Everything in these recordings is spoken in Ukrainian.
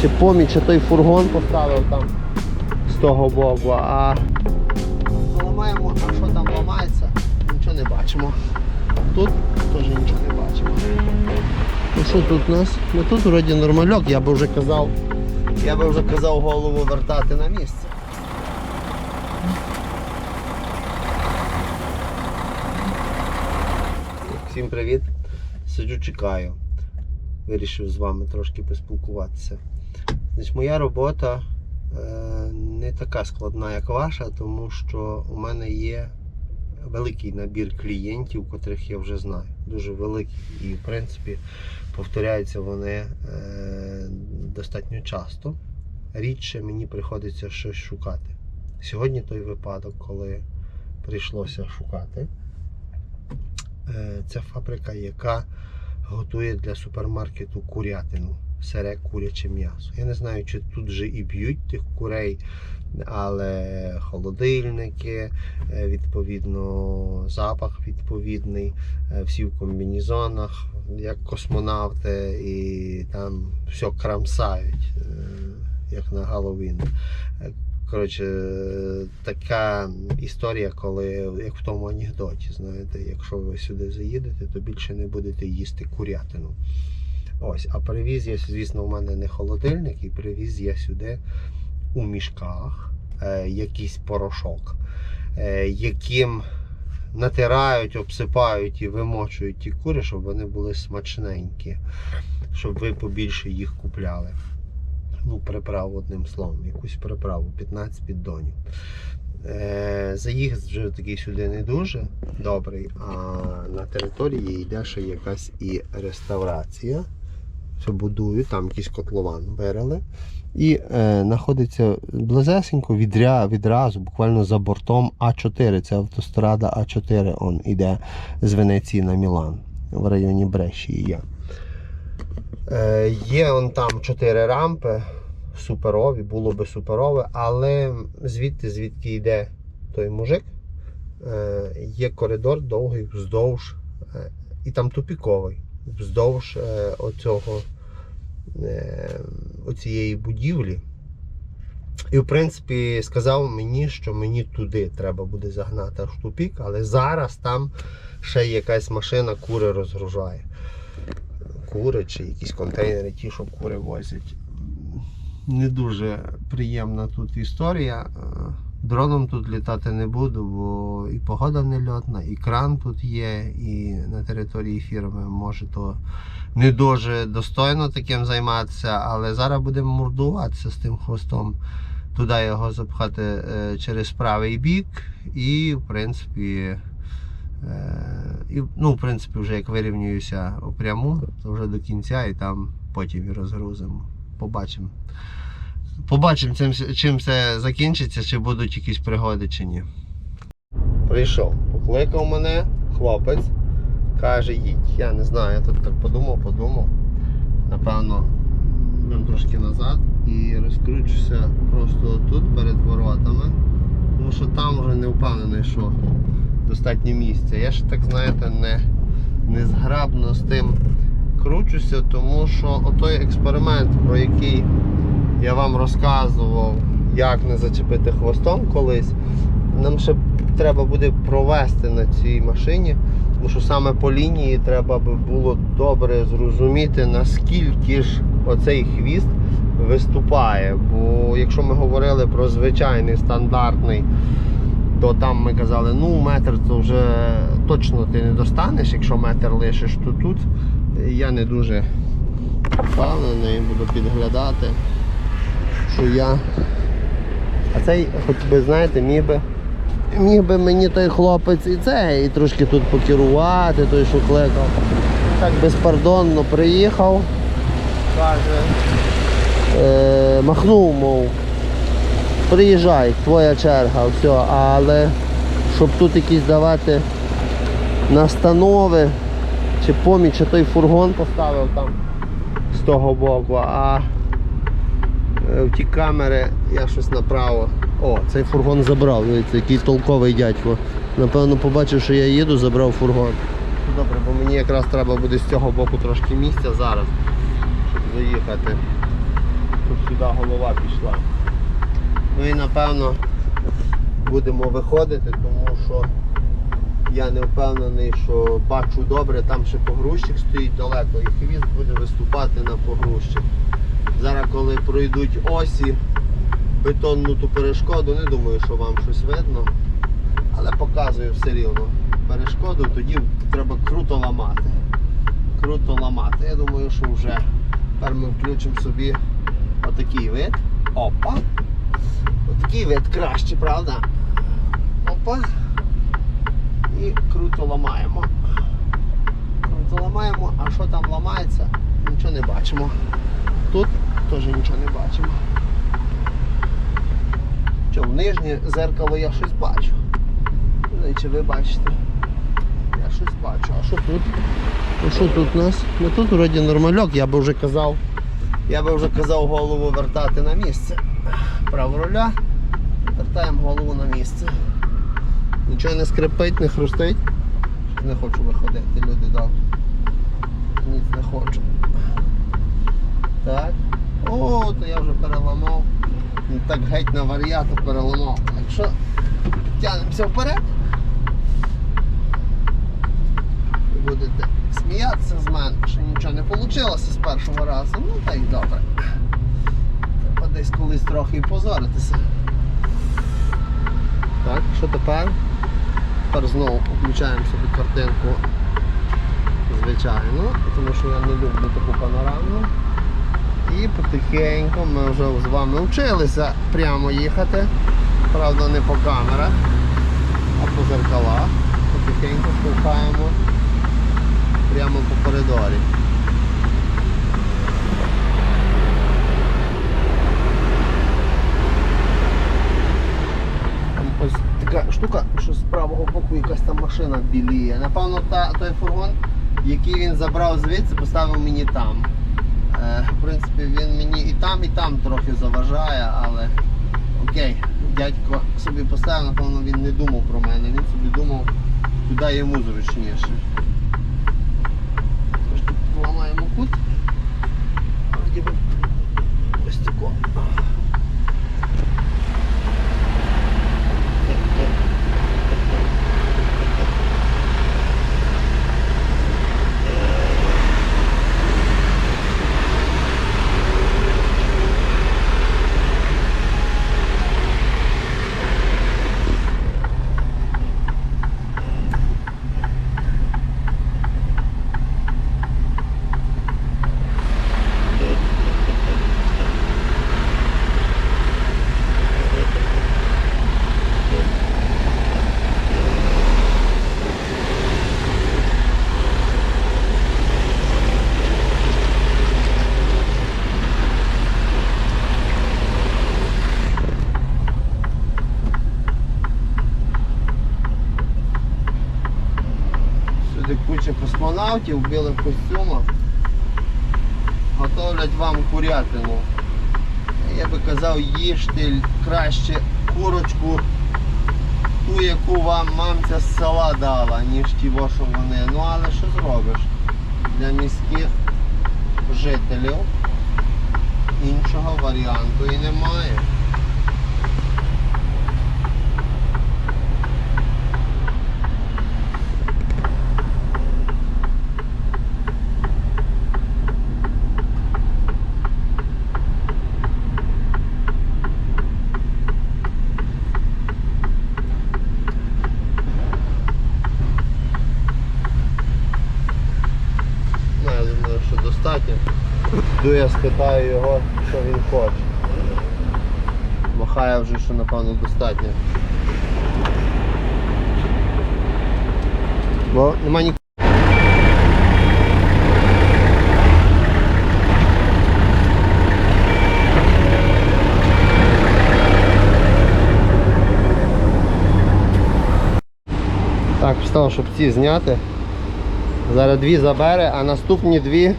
чи поміч, чи той фургон поставив там з того боку, а ламаємо, а що там ламається, нічого не бачимо. Тут теж нічого не бачимо. Ну що тут у нас? Ну тут вроді нормальок, я би вже казав, я би вже казав голову вертати на місце. Всім привіт. Сиджу, чекаю. Вирішив з вами трошки поспілкуватися. Значить, моя робота е, не така складна, як ваша, тому що у мене є великий набір клієнтів, котрих я вже знаю. Дуже великий. І в принципі повторяються вони е, достатньо часто. Рідше мені приходиться щось шукати. Сьогодні той випадок, коли прийшлося шукати. Це фабрика, яка готує для супермаркету курятину, сире куряче м'ясо. Я не знаю, чи тут же і б'ють тих курей, але холодильники, е, відповідно, запах відповідний, е, всі в комбінезонах, як космонавти, і там все крамсають, е, як на Галлоуін. Е, Коротше, така історія, коли як в тому анекдоті, знаєте, якщо ви сюди заїдете, то більше не будете їсти курятину. Ось, а привіз я, звісно, у мене не холодильник, і привіз я сюди у мішках е, якийсь порошок, е, яким натирають, обсипають і вимочують ті кури, щоб вони були смачненькі, щоб ви побільше їх купляли ну, приправу одним словом, якусь приправу, 15 піддонів. Е, заїзд вже такий сюди не дуже добрий, а на території йде ще якась і реставрація. Що будують, там якийсь котлован вирили. І е, знаходиться близесенько відря, відразу, буквально за бортом А4. Це автострада А4 он іде з Венеції на Мілан в районі Бреші є. Е, є он там чотири рампи, суперові, було би суперове, але звідти, звідки йде той мужик, е, є коридор довгий вздовж, е, і там тупіковий, вздовж е, оцього, е, оцієї будівлі. І, в принципі, сказав мені, що мені туди треба буде загнати в тупік, але зараз там ще якась машина кури розгружає кури чи якісь контейнери, ті, що кури возять. Не дуже приємна тут історія. Дроном тут літати не буду, бо і погода не льотна, і кран тут є, і на території фірми може то не дуже достойно таким займатися, але зараз будемо мордуватися з тим хвостом. Туди його запхати е, через правий бік і, в принципі, Е, І, ну, в принципі, вже як вирівнююся пряму, то вже до кінця і там потім і розгрузимо. Побачимо. Побачимо, чим, чим це закінчиться, чи будуть якісь пригоди, чи ні. Прийшов, покликав мене хлопець, каже, їдь. Я не знаю, я тут так подумав, подумав. Напевно, йдемо трошки назад і розкручуся просто тут перед воротами. Тому що там вже не впевнений, що достатньо місця. Я ж так, знаєте, не, не зграбно з тим кручуся, тому що отой експеримент, про який я вам розказував, як не зачепити хвостом колись, нам ще треба буде провести на цій машині, тому що саме по лінії треба би було добре зрозуміти, наскільки ж оцей хвіст виступає. Бо якщо ми говорили про звичайний стандартний то там ми казали, ну метр то вже точно ти не достанеш, якщо метр лишиш, то тут я не дуже впевнений, буду підглядати, що я. А цей, хоч би, знаєте, міг би, міг би мені той хлопець і це, і трошки тут покерувати, той, що кликав. Так безпардонно приїхав, каже, е, махнув, мов приїжджай, твоя черга, все, але щоб тут якісь давати настанови чи поміч, чи той фургон поставив там з того боку, а в ті камери я щось направо. О, цей фургон забрав, дивіться, який толковий дядько. Напевно, побачив, що я їду, забрав фургон. Добре, бо мені якраз треба буде з цього боку трошки місця зараз, щоб заїхати. щоб сюди голова пішла. Ну і напевно будемо виходити, тому що я не впевнений, що бачу добре, там ще погрузчик стоїть далеко і хвіст буде виступати на погрузчик. Зараз, коли пройдуть осі, бетонну ту перешкоду, не думаю, що вам щось видно, але показую все рівно перешкоду, тоді треба круто ламати. Круто ламати. Я думаю, що вже тепер ми включимо собі отакий вид. Опа. Отакий вид краще, правда? Опа. І круто ламаємо. Круто ламаємо, а що там ламається, нічого не бачимо. Тут теж нічого не бачимо. Що, в нижнє зеркало я щось бачу. Знаю, Чи ви бачите? Я щось бачу. А що тут? Ну що тут у нас? Ну тут вроді нормальок, я би вже казав. Я би вже казав голову вертати на місце. Право руля. Вертаємо голову на місце. Нічого не скрипить, не хрустить. Не хочу виходити, люди дав. Ніц не хочу. Так. О, то я вже переламав. Ну, Так геть на варіату переламав. Так що тягнемося вперед. Ви Будете сміятися з мене, що нічого не вийшло з першого разу. Ну та й добре. Треба десь колись трохи і позоритися. Так, що тепер? Тепер знову включаємо собі картинку. Звичайно, тому що я не люблю таку панорамну. І потихеньку ми вже з вами вчилися прямо їхати. Правда, не по камерах, а по зеркалах. Потихеньку штовхаємо прямо по коридорі. Ось така штука, що з правого боку якась там машина біліє. Напевно, та, той фургон, який він забрав звідси, поставив мені там. Е, в принципі, він мені і там, і там трохи заважає, але окей, дядько собі поставив, напевно, він не думав про мене, він собі думав, куди йому зручніше. Тож тут поламаємо кут. Ось тако. Сюди куча космонавтів в білих костюмах. Готовлять вам курятину. Я би казав, їжте краще курочку, ту, яку вам мамця з села дала, ніж ті, що вони. Ну але що зробиш? Для міських жителів іншого варіанту і немає. Ну, я думаю, що достатньо. Йду я спитаю його, що він хоче. Махає вже, що напевно достатньо. Бо нема ні. Так, встав, щоб ці зняти. Зараз дві забере, а наступні дві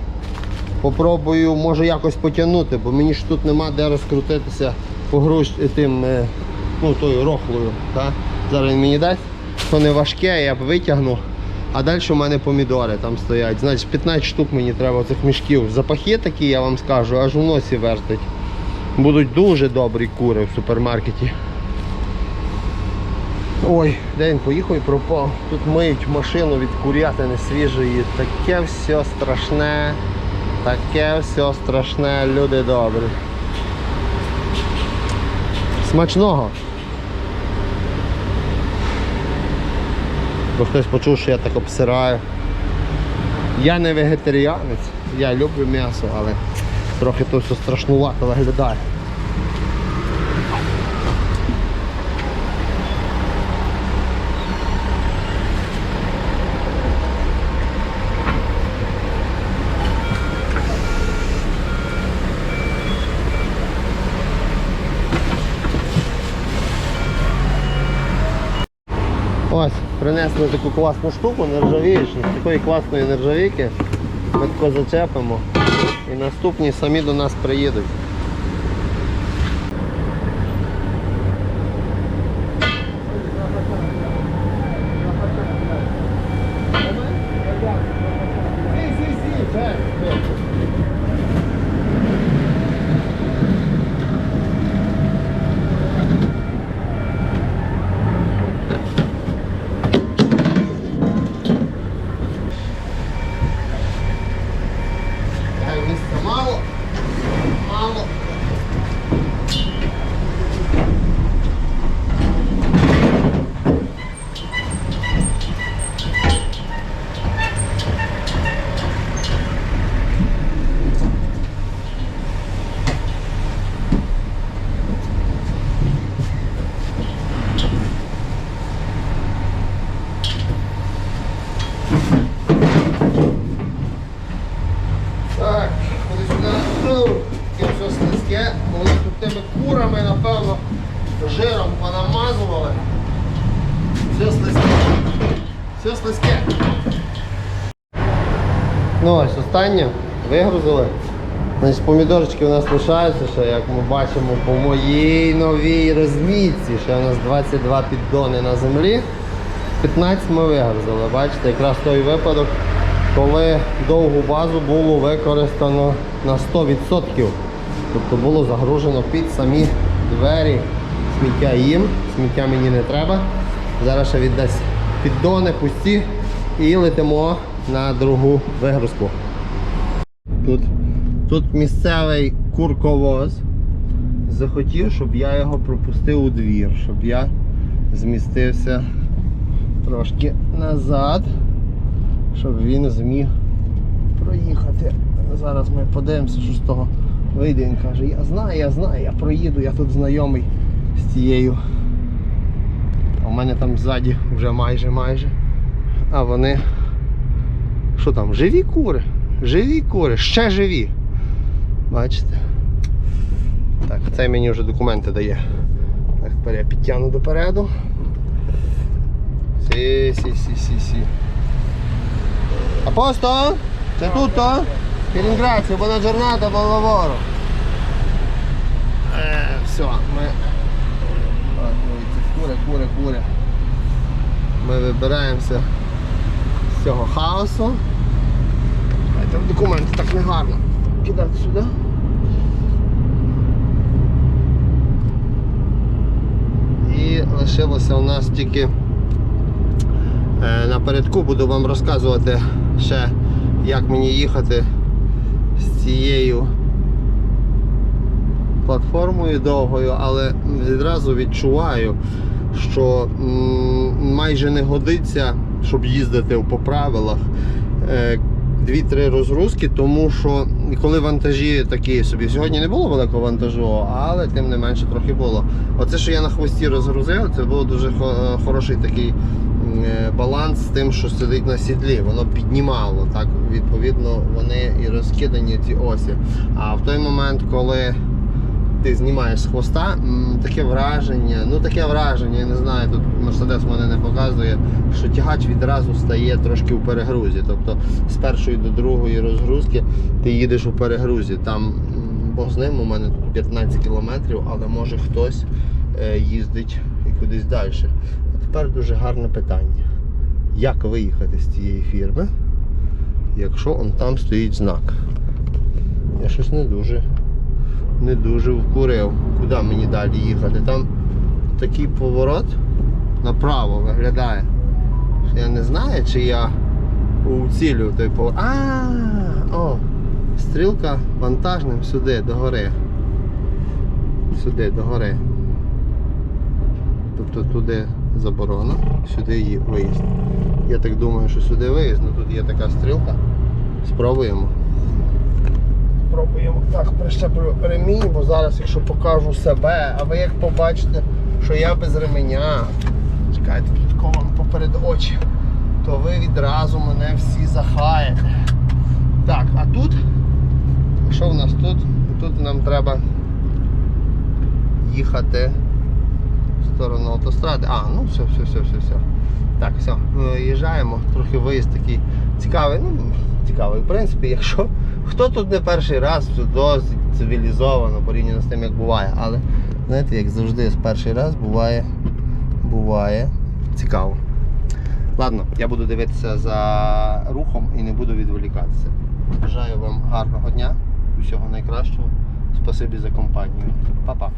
попробую, може якось потягнути, бо мені ж тут нема де розкрутитися по груз тим, е, ну, тою рохлою. Та? Зараз він мені дасть, то не важке, я б витягну. А далі у мене помідори там стоять. Значить 15 штук мені треба цих мішків. Запахи такі, я вам скажу, аж у носі вертить. Будуть дуже добрі кури в супермаркеті. Ой, де він поїхав і пропав. Тут миють машину від курятини свіжої. Таке все страшне. Таке все страшне, люди добрі. Смачного! Бо хтось почув, що я так обсираю. Я не вегетаріанець, я люблю м'ясо, але трохи то все страшнувато виглядає. Ось, принесли таку класну штуку, нержавіючну, з такої класної нержавійки. Ми тако зачепимо і наступні самі до нас приїдуть. Так, місця мало. Мало. Так, ходи сюди. Ну, Таке все слизьке. Вони тут тими курами, напевно, жиром понамазували. Все слизьке. Все слизьке. Ну. Вигрузили. Значить, помідорчики у нас лишаються ще, як ми бачимо, по моїй новій розмітці. Ще у нас 22 піддони на землі. 15 ми вигрузили. Бачите, якраз той випадок, коли довгу базу було використано на 100%. Тобто було загружено під самі двері сміття їм, сміття мені не треба. Зараз ще віддасть піддони пусті і летимо на другу вигрузку. Тут, тут місцевий курковоз захотів, щоб я його пропустив у двір, щоб я змістився трошки назад, щоб він зміг проїхати. Зараз ми подивимося, що з того вийде. Він каже, я знаю, я знаю, я проїду, я тут знайомий з цією. У мене там ззаді вже майже майже. А вони. Що там? Живі кури? Живі кури, ще живі. Бачите? Так, цей мені вже документи дає. Так, тепер я підтягну допереду. Sì, sì, sì, sì. A posto? C'è tutto? Ti ringrazio, buona giornata, buon lavoro. Eh, все, ми. Так, Кури, кури, кури. Ми вибираємося з цього хаосу. В документи так не гарно. Кидати сюди. І лишилося у нас тільки Е, Напередку буду вам розказувати ще, як мені їхати з цією платформою довгою, але відразу відчуваю, що майже не годиться, щоб їздити по правилах. Е, Дві-три розгрузки, тому що коли вантажі такі собі, сьогодні не було великого вантажу, але тим не менше трохи було. Оце, що я на хвості розгрузив, це був дуже хороший такий е, баланс з тим, що сидить на сідлі, воно піднімало. Так, відповідно, вони і розкидані ці осі. А в той момент, коли ти знімаєш з хвоста, таке враження, ну таке враження, я не знаю, тут Мерседес мене не показує, що тягач відразу стає трошки у перегрузі. Тобто з першої до другої розгрузки ти їдеш у перегрузі. Там м, Бог з ним, у мене тут 15 кілометрів, але може хтось е, їздить і кудись далі. А тепер дуже гарне питання. Як виїхати з цієї фірми, якщо он там стоїть знак? Я щось не дуже не дуже вкурив. Куди мені далі їхати? Там такий поворот направо виглядає. Я не знаю, чи я уцілю той поворот. А, о, стрілка вантажним сюди, до гори. Сюди, до гори. Тобто туди заборона, сюди є виїзд. Я так думаю, що сюди виїзд, ну тут є така стрілка. Спробуємо. Спробуємо так прищеплю ремінь, бо зараз, якщо покажу себе, а ви як побачите, що я без ременя, чекайте, тут колон поперед очі, то ви відразу мене всі захаєте. Так, а тут, що в нас тут? Тут нам треба їхати в сторону автостради. А, ну все, все, все, все, все. Так, все, ми виїжджаємо. Трохи виїзд такий цікавий. Ну, цікавий, в принципі, якщо хто тут не перший раз, все досить цивілізовано порівняно з тим, як буває. Але знаєте, як завжди, з перший раз буває, буває цікаво. Ладно, я буду дивитися за рухом і не буду відволікатися. Бажаю вам гарного дня, усього найкращого. Спасибі за компанію. Па-па.